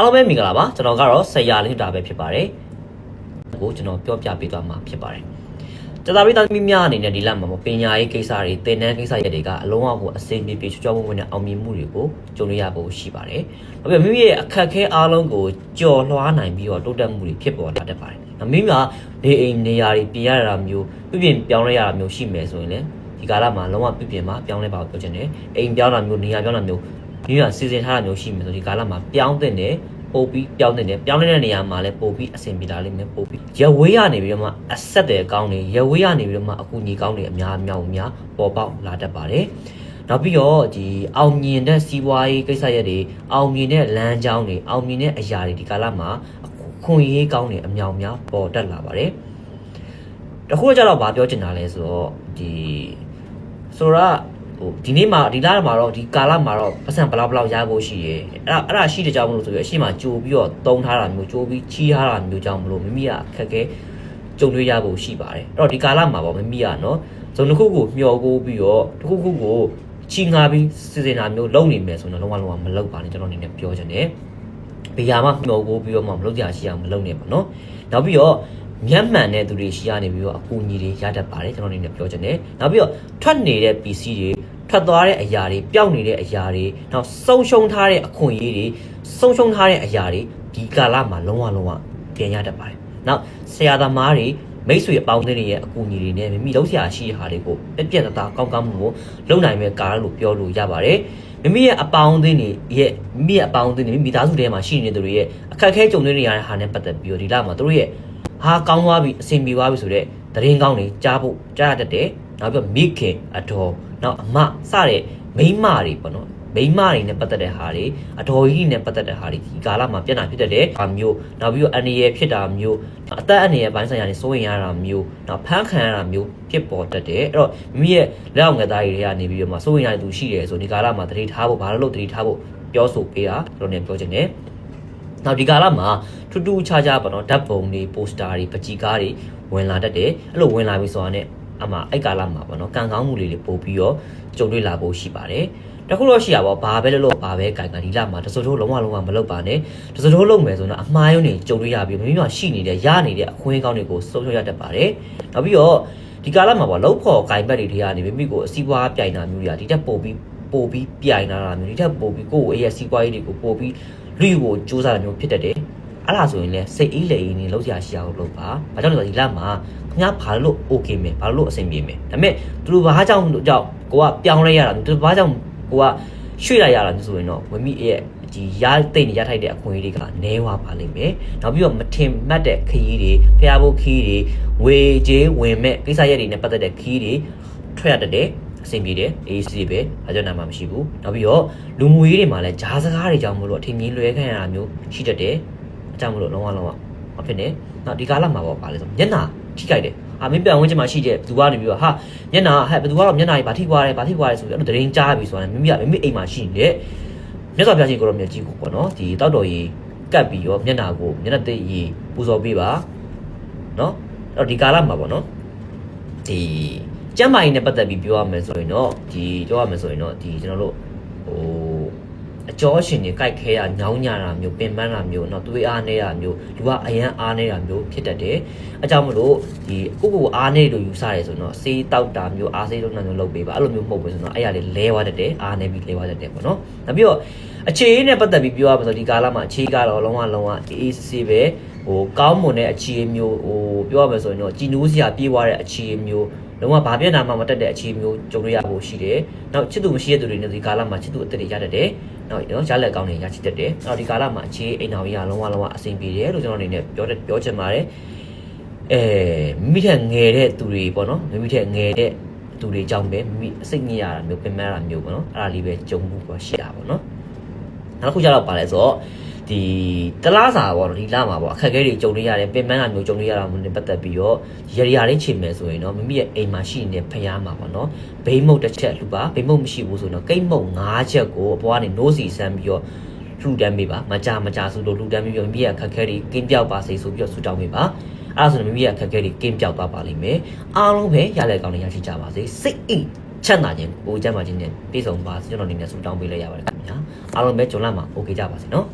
အားလုံးပဲမင်္ဂလာပါကျွန်တော်ကတော့ဆရာလေးတာပဲဖြစ်ပါတယ်ကိုကျွန်တော်ပြောပြပေးသွားမှာဖြစ်ပါတယ်ကျသာပိသားသမီးများအနေနဲ့ဒီလမှာပညာရေးကိစ္စတွေသင်တန်းကိစ္စတွေတွေကအလုံးအကိုအစိမ့်ပြေပြေချွတ်ချောမွေ့နဲ့အောင်မြင်မှုတွေကိုကြုံရရဖို့ရှိပါတယ်။ဒါပေမဲ့မိမိရဲ့အခက်အခဲအားလုံးကိုကြော်လွှားနိုင်ပြီးတော့တိုးတက်မှုတွေဖြစ်ပေါ်လာတတ်ပါတယ်။မိမိကနေအိမ်နေရာတွေပြင်ရတာမျိုးပြပြင်ပြောင်းလဲရတာမျိုးရှိမယ်ဆိုရင်လည်းဒီကာလမှာလုံးဝပြပြင်မှာပြောင်းလဲပါပြောချင်တယ်။အိမ်ပြောင်းတာမျိုးနေရာပြောင်းတာမျိုး မိမိကစီစဉ်ထားတာမျိုးရှိမယ်ဆိုဒီကာလမှာပြောင်းတဲ့တယ်ပို့ပြီးပြောင်းတဲ့တယ်ပြောင်းနေတဲ့နေရာမှာလည်းပို့ပြီးအဆင်ပြေတာလေးမျိုးပို့ပြီးရဝေးရနေပြီးတော့မှအဆက်တယ်ကောင်းနေရဝေးရနေပြီးတော့မှအကူညီကောင်းနေအများအများအများပေါ်ပေါက်လာတတ်ပါတယ်နောက်ပြီးတော့ဒီအောင်မြင်တဲ့စီးပွားရေးကိစ္စရပ်တွေအောင်မြင်တဲ့လမ်းကြောင်းတွေအောင်မြင်တဲ့အရာတွေဒီကာလမှာအခွင့်အရေးကောင်းနေအများအများပေါ်တက်လာပါတယ်တခုတော့ကျတော့ဗာပြောချင်တာလဲဆိုတော့ဒီဆိုတော့ ဟိုဒီနေ့မှာဒီလမှာတော့ဒီကာလမှာတော့ပတ်စံဘလောက်ဘလောက်ရဖို့ရှိရဲအဲ့ဒါအဲ့ဒါရှိတဲ့ကြောင့်မလို့ဆိုပြီးအရှိမကြိုပြီးတော့တုံးထားတာမျိုးကြိုပြီးချီးထားတာမျိုးကြောင့်မလို့မိမိကခက်ခဲကြုံတွေ့ရဖို့ရှိပါတယ်အဲ့တော့ဒီကာလမှာပေါ့မိမိကနော်ဇုံတစ်ခုကိုမျှော်ကိုပြီးတော့တစ်ခုခုကိုချီငါပြီးစီစဉ်တာမျိုးလုပ်နေမယ်ဆိုတော့လုံးဝလုံးဝမလုပ်ပါနဲ့ကျွန်တော်အနေနဲ့ပြောချင်တယ်ဘယ်ဟာမှမျှော်ကိုပြီးတော့မှမလုပ်ကြရှိအောင်မလုပ်နဲ့ပါနော်နောက်ပြီးတော့ မျက်မှန်တဲ့သူတွေရှိရနေပြီးတော့အကူအညီတွေရတတ်ပါတယ်ကျွန်တော်အနေနဲ့ပြောချင်တယ်နောက်ပြီးတော့ထွက်နေတဲ့ PC တွေထွက်သွားတဲ့အရာတွေပျောက်နေတဲ့အရာတွေနောက်ဆုံးရှုံးထားတဲ့အခွင့်အရေးတွေဆုံးရှုံးထားတဲ့အရာတွေဒီကာလမှာလုံးဝလုံးဝပြန်ရတတ်ပါတယ်နောက်ဆရာသမားတွေမိတ်ဆွေအပေါင်းအသင်းတွေရဲ့အကူအညီတွေနဲ့မိမိလုံးဆရာရှိတဲ့ဟာတွေကိုပြက်ပြက်တသားကောင်းကောင်းမှုကိုလုပ်နိုင်မဲ့ကာလလို့ပြောလို့ရပါတယ်မိမိရဲ့အပေါင်းအသင်းတွေရဲ့မိမိရဲ့အပေါင်းအသင်းတွေမိသားစုထဲမှာရှိနေတဲ့သူတွေရဲ့အခက်အခဲကြုံတွေ့နေရတဲ့ဟာနဲ့ပတ်သက်ပြီးတော့ဒီလမှာသူတို့ရဲ့ ဟာကောင်းသွားပြီအဆင်ပြေသွားပြီဆိုတော့သတင်းကောင်းတွေကြားဖို့ကြားရတတ်တယ်နောက်ပြီးမိခင်အတော်နောက်အမစတဲ့မိန်းမတွေပေါ့နော်မိန်းမတွေနဲ့ပတ်သက်တဲ့ဟာတွေအတော်ကြီးနဲ့ပတ်သက်တဲ့ဟာတွေဒီကာလမှာပြက်နာဖြစ်တတ်တဲ့ဟာမျိုးနောက်ပြီးတော့အနေရဖြစ်တာမျိုးအသက်အနေရပိုင်းဆိုင်ရာတွေစိုးရင်ရတာမျိုးနောက်ဖမ်းခံရတာမျိုးဖြစ်ပေါ်တတ်တယ်အဲ့တော့မိမိရဲ့လက်အောင်ငယ်သားတွေတွေကနေပြီးတော့မှစိုးရင်ရတဲ့သူရှိတယ်ဆိုဒီကာလမှာတတိထားဖို့ဘာလို့လို့တတိထားဖို့ပြောဆိုပေးတာကျွန်တော်လည်းပြောချင်တယ် နောက်ဒီကာလမှာထူးထူးခြားခြားပေါ့နော်ဓာတ်ပုံတွေပိုစတာတွေပကြီးကားတွေဝင်လာတတ်တယ်အဲ့လိုဝင်လာပြီဆိုတာနဲ့အမှအဲ့ကာလမှာပေါ့နော်ကံကောင်းမှုလေးတွေပို့ပြီးတော့ကြုံတွေ့လာဖို့ရှိပါတယ်တခုတော့ရှိရပါဘာပဲလို့လို့ဘာပဲကံကံဒီလမှာတစိုးတို့လုံးဝလုံးဝမလုပ်ပါနဲ့တစိုးတို့လုပ်မယ်ဆိုတော့အမှားယွင်းတွေကြုံတွေ့ရပြီးမိမိမှာရှိနေတဲ့ရနေတဲ့အခွင့်အကောင်းတွေကိုဆုံးရှုံးရတတ်ပါတယ်နောက်ပြီးတော့ဒီကာလမှာပေါ့လှုပ်ဖို့ဂိုင်ဘက်တွေတွေကနေမိမိကိုအစီးပွားပြိုင်တာမျိုးတွေကဒီတက်ပို့ပြီးပို့ပြီးပြိုင်လာတာမျိုးဒီတက်ပို့ပြီးကိုယ့်ရဲ့စီးပွားရေးတွေကိုပို့ပြီး လူကိုစူးစမ်းတာမျိုးဖြစ်တတ်တယ်အဲ့ဒါဆိုရင်လည်းစိတ်အေးလေအေးနေလောက်ရရှိအောင်လုပ်ပါ။ဘာကြောင့်လဲဆိုတော့ဒီလမှာခင်ဗျားဘာလို့ okay မယ်ဘာလို့အဆင်ပြေမယ်။ဒါပေမဲ့သူတို့ဘာကြောင့်ကြောင့်ကိုကပြောင်းလဲရတာသူတို့ဘာကြောင့်ကိုကရွှေ့လိုက်ရတာမျိုးဆိုရင်တော့ဝမီရဲ့ဒီရတိတ်နေရထိုက်တဲ့အခွင့်အရေးတွေကနဲဝါပါလိမ့်မယ်။နောက်ပြီးတော့မထင်မှတ်တဲ့ခရီးတွေဖျားဖို့ခရီးတွေဝေကျေးဝင်မဲ့ကိစ္စရက်တွေနဲ့ပတ်သက်တဲ့ခရီးတွေထွက်ရတတ်တယ်။ အဆင်ပြေတယ်အေးစီပဲအကြောင်းနာမှမရှိဘူးနောက်ပြီးတော့လူမှုရေးတွေမှာလည်းဂျားစကားတွေကြောင့်မလို့အထင်ကြီးလွဲခံရတာမျိုးရှိတတ်တယ်အကြောင်းမလို့လုံးဝလုံးဝမဖြစ်နဲ့နောက်ဒီကာလမှာပေါ့ပါလဲဆိုမျက်နှာထိကြိုက်တယ်အာမင်းပြန်ဝင်ချင်မှရှိတဲ့ဘသူကနေပြီးတော့ဟာမျက်နှာဟဲ့ဘသူကတော့မျက်နှာကြီးဗာထိပွားတယ်ဗာထိပွားတယ်ဆိုပြီးအဲ့လိုသတင်းကြားပြီဆိုတာနဲ့မိမိကမိမိအိမ်မှာရှိနေတဲ့မြတ်စွာဘုရားရှင်ကိုရောမြတ်ကြီးကိုပေါ့နော်ဒီတောက်တော်ကြီးကတ်ပြီးရောမျက်နှာကိုမျက်နှာသိရေပူဇော်ပေးပါနော်အဲ့တော့ဒီကာလမှာပေါ့နော်ဒီ ကျမ်းမာရေးနဲ့ပတ်သက်ပြီးပြောရမယ်ဆိုရင်တော့ဒီပြောရမယ်ဆိုရင်တော့ဒီကျွန်တော်တို့ဟိုအကျော်ရှင်တွေကြိုက်ခဲရညောင်းညတာမျိုးပင်ပန်းတာမျိုးเนาะသွေးအားနေတာမျိုးလူကအရန်အားနေတာမျိုးဖြစ်တတ်တယ်အကြောင်းမလို့ဒီကိုကိုအားနေလို့ယူဆတယ်ဆိုတော့စေးတောက်တာမျိုးအားစေးလုံးတာမျိုးလုပ်ပေးပါအဲ့လိုမျိုးမဟုတ်ဘူးဆိုတော့အဲ့ရလေးလဲသွားတတ်တယ်အားနေပြီးလဲသွားတတ်တယ်ပေါ့နော်နောက်ပြီးတော့အခြေအေးနဲ့ပတ်သက်ပြီးပြောရမှာဆိုဒီကာလမှာအခြေကတော့လုံးဝလုံးဝအေးအေးဆေးဆေးပဲ ဟိုကောင်းမွန်တဲ့အခြေမျိုးဟိုပြောရမှာဆိုရင်တော့ကြည်နူးစရာပြေးသွားတဲ့အခြေမျိုးလုံးဝဘာပြက်နာမှမတက်တဲ့အခြေမျိုးကြုံရရဖို့ရှိတယ်။နောက်ချစ်သူမရှိတဲ့သူတွေနဲ့ဒီကာလမှာချစ်သူအသက်တွေရတတ်တယ်။နောက်နော်ရလက်ကောင်းတွေရချစ်တတ်တယ်။နောက်ဒီကာလမှာအခြေအိမ်တော်ကြီးကလုံးဝလုံးဝအဆင်ပြေတယ်လို့ကျွန်တော်အနေနဲ့ပြောတဲ့ပြောချင်ပါတယ်။အဲမိထက်ငယ်တဲ့သူတွေပေါ့နော်မိထက်ငယ်တဲ့သူတွေကြောင့်ပဲမိအစိတ်ညစ်ရတာမျိုးပင်ပန်းရတာမျိုးပေါ့နော်အဲ့ဒါလေးပဲကြုံမှုပေါ့ရှိတာပေါ့နော်။နောက်တစ်ခုကျတော့ပါလဲဆိုတော့ ဒီတလားစာပေါ့ဒီလာမှာပေါ့အခက်အခဲတွေကြုံနေရတယ်ပင်ပန်းကမျိုးကြုံနေရတာမျိုးနဲ့ပတ်သက်ပြီးတော့ရရရင်းချိန်မယ်ဆိုရင်တော့မိမိရဲ့အိမ်မှာရှိနေတဲ့ဖျားမှာပေါ့နော်ဘိမ့်မုတ်တစ်ချက်လှူပါဘိမ့်မုတ်မရှိဘူးဆိုတော့ကိမ့်မုတ်၅ချက်ကိုအပေါ်ကနေနိုးစီဆန်းပြီးတော့လှူဒန်းပေးပါမကြမကြဆိုလို့လှူဒန်းပြီးတော့မိမိရဲ့အခက်အခဲတွေကင်းပြောက်ပါစေဆိုပြီးတော့ဆုတောင်းပေးပါအဲ့ဒါဆိုရင်မိမိရဲ့အခက်အခဲတွေကင်းပြောက်သွားပါလိမ့်မယ်အားလုံးပဲရလဲကောင်းတွေရရှိကြပါစေစိတ်အိမ်ချမ်းသာခြင်းကိုကြမ်းပါခြင်းနဲ့ပြည့်စုံပါစေကျွန်တော်အနေနဲ့ဆုတောင်းပေးလိုက်ရပါတယ်ခင်ဗျာအားလုံးပဲကြုံလာမှာ okay ကြပါစေနော်